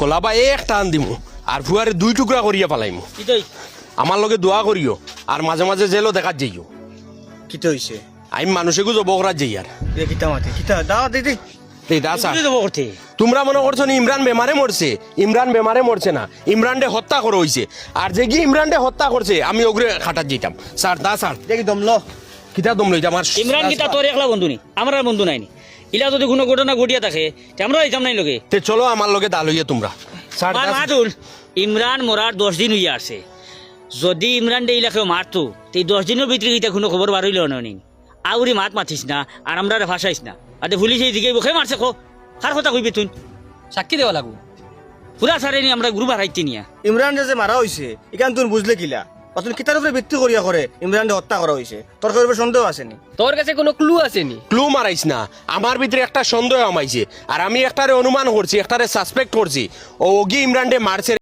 কলাবা এক টান দিমু। আর ফুয়ারে দুই টুকরা করিয়া পালাইমু। আমার লগে দোয়া করিও আর মাঝে মাঝে জেলও দেখাত যাইও। কিতা হইছে আমি মানুষেকে জব করাত যাই আর কিতা মাতে কিতা দে তোমরা মনে করছ ইমরান বেমারে মরছে ইমরান বেমারে মরছে না? ইমরানডে হত্যা করে হইছে। আর যে কি ইমরানডে হত্যা করছে আমি ওগরে খাটাত যেতাম স্যার দা স্যার। দেখি দম ল। কিতা দম লইতা আমার ইমরান কিতা তোর একলা বন্ধু নি? আমার বন্ধু নাইনি ইলা যদি কোনো ঘটনা ঘটিয়া থাকে তে আমরা যাইতাম নাই লগে। তে চলো আমার লগে দা লইয়া তোমরা। মাতুল ইমরান মরার দশ দিন হইয়া আছে। যদি ইমরান ডে ইলাকে মারতো তো এই দশ দিনের ভিতরে ইটা কোনো খবর বার হইল নি আউরি মাত মাতিস না আর আমরা ভাসাইস না। আর পুলিশ এইদিকে বসে মারছে খো কার কথা কইবে তুই? সাক্ষী দেওয়া লাগবো। পুরা সারে নি আমরা গ্রুপ হারাইতে নিয়া। ইমরান যে মারা হইছে এখান তুমি বুঝলে কিলা? অতন কিতার উপরে ভিত্তি করিয়া করে ইমরানকে হত্যা করা হইছে তোর কাছে সন্দেহ আসেনি তোর কাছে কোনো ক্লু আসেনি ক্লু মারাইস না। আমার ভিতরে একটা সন্দেহ আমাইছে আর আমি একটারে অনুমান করছি একটারে সাসপেক্ট করছি ও ওগি ইমরানডে মারছে